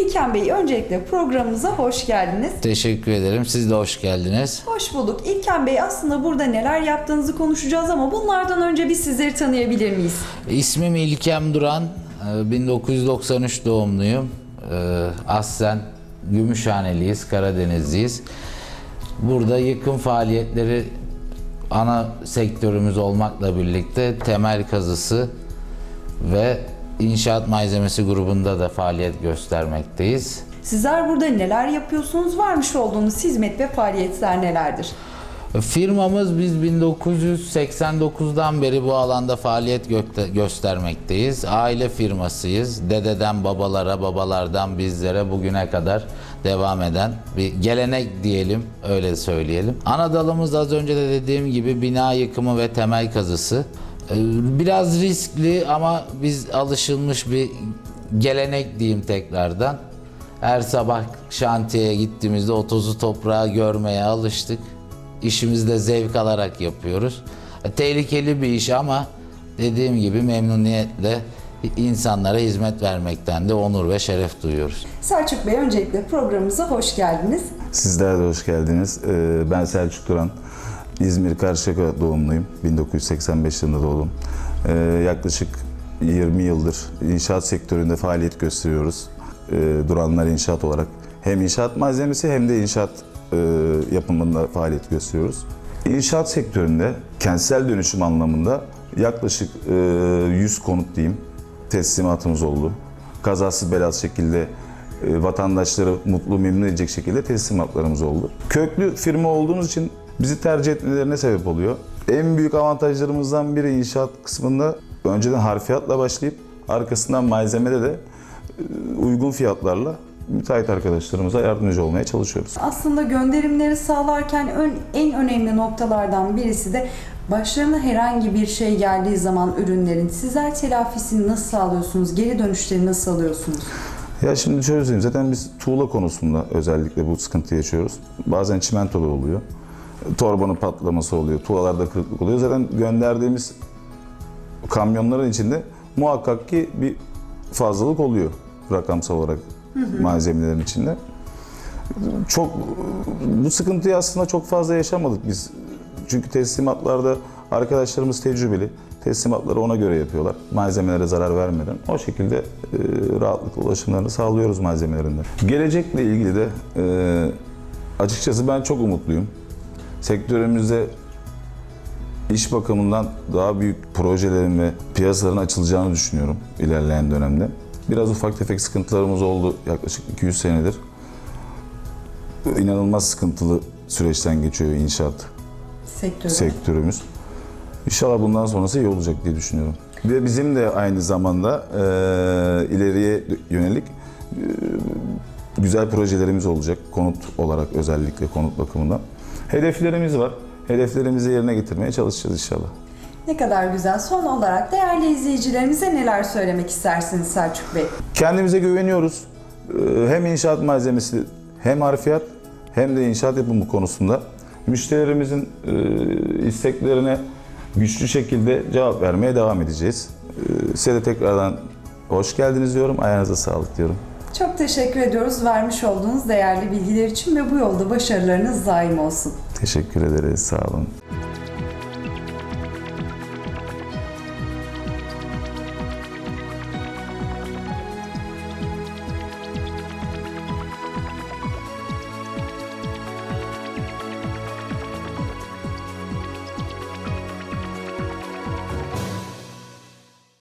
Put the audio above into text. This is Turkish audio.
İlken Bey öncelikle programımıza hoş geldiniz. Teşekkür ederim. Siz de hoş geldiniz. Hoş bulduk. İlken Bey aslında burada neler yaptığınızı konuşacağız ama bunlardan önce biz sizleri tanıyabilir miyiz? İsmim İlkem Duran. Ee, 1993 doğumluyum. Ee, Aslen Gümüşhaneliyiz, Karadenizliyiz. Burada yıkım faaliyetleri ana sektörümüz olmakla birlikte temel kazısı ve inşaat malzemesi grubunda da faaliyet göstermekteyiz. Sizler burada neler yapıyorsunuz? Vermiş olduğunuz hizmet ve faaliyetler nelerdir? Firmamız biz 1989'dan beri bu alanda faaliyet gökte- göstermekteyiz. Aile firmasıyız. Dededen babalara, babalardan bizlere bugüne kadar devam eden bir gelenek diyelim, öyle söyleyelim. Ana dalımız az önce de dediğim gibi bina yıkımı ve temel kazısı. Ee, Biraz riskli ama biz alışılmış bir gelenek diyeyim tekrardan. Her sabah şantiyeye gittiğimizde o tozu toprağı görmeye alıştık. İşimizi de zevk alarak yapıyoruz. E, Tehlikeli bir iş ama dediğim gibi memnuniyetle insanlara hizmet vermekten de onur ve şeref duyuyoruz. Selçuk Bey öncelikle programımıza hoş geldiniz. Sizler de hoş geldiniz. Ee, Ben Selçuk Duran. İzmir Karşıyaka doğumluyum. 1985 yılında doğdum. Ee, Yaklaşık 20 yıldır inşaat sektöründe faaliyet gösteriyoruz. Ee, Duranlar İnşaat olarak. Hem inşaat malzemesi hem de inşaat e, yapımında faaliyet gösteriyoruz. İnşaat sektöründe kentsel dönüşüm anlamında yaklaşık e, 100 konut diyeyim teslimatımız oldu. Kazasız belasız şekilde e, vatandaşları mutlu memnun edecek şekilde teslimatlarımız oldu. Köklü firma olduğumuz için bizi tercih etmelerine sebep oluyor. En büyük avantajlarımızdan biri inşaat kısmında önceden harfiyatla başlayıp arkasından malzemede de e, uygun fiyatlarla müteahhit arkadaşlarımıza yardımcı olmaya çalışıyoruz. Aslında gönderimleri sağlarken ön- en önemli noktalardan birisi de başlarına herhangi bir şey geldiği zaman ürünlerin sizler telafisini nasıl sağlıyorsunuz? Geri dönüşleri nasıl alıyorsunuz? Ya şimdi şöyle söyleyeyim. Zaten biz tuğla konusunda özellikle bu sıkıntı yaşıyoruz. Bazen çimentolar oluyor. Torbanın patlaması oluyor. Tuğlalarda kırıklık oluyor. Zaten gönderdiğimiz kamyonların içinde muhakkak ki bir fazlalık oluyor rakamsal olarak malzemelerin içinde. Çok bu sıkıntıyı aslında çok fazla yaşamadık biz. Çünkü teslimatlarda arkadaşlarımız tecrübeli. Teslimatları ona göre yapıyorlar. Malzemelere zarar vermeden. O şekilde e, rahatlıkla ulaşımlarını sağlıyoruz malzemelerinden. Gelecekle ilgili de e, açıkçası ben çok umutluyum. Sektörümüzde iş bakımından daha büyük projelerin ve piyasaların açılacağını düşünüyorum ilerleyen dönemde. Biraz ufak tefek sıkıntılarımız oldu yaklaşık 200 senedir. İnanılmaz sıkıntılı süreçten geçiyor inşaat Sektörü. sektörümüz. İnşallah bundan sonrası iyi olacak diye düşünüyorum. Ve bizim de aynı zamanda e, ileriye yönelik e, güzel projelerimiz olacak. Konut olarak özellikle konut bakımından. Hedeflerimiz var. Hedeflerimizi yerine getirmeye çalışacağız inşallah. Ne kadar güzel. Son olarak değerli izleyicilerimize neler söylemek istersiniz Selçuk Bey? Kendimize güveniyoruz. Ee, Hem inşaat malzemesi hem harfiyat hem de inşaat yapımı konusunda müşterilerimizin e, isteklerine güçlü şekilde cevap vermeye devam edeceğiz. Ee, Size de tekrardan hoş geldiniz diyorum. Ayağınıza sağlık diyorum. Çok teşekkür ediyoruz vermiş olduğunuz değerli bilgiler için ve bu yolda başarılarınız daim olsun. Teşekkür ederiz. Sağ olun.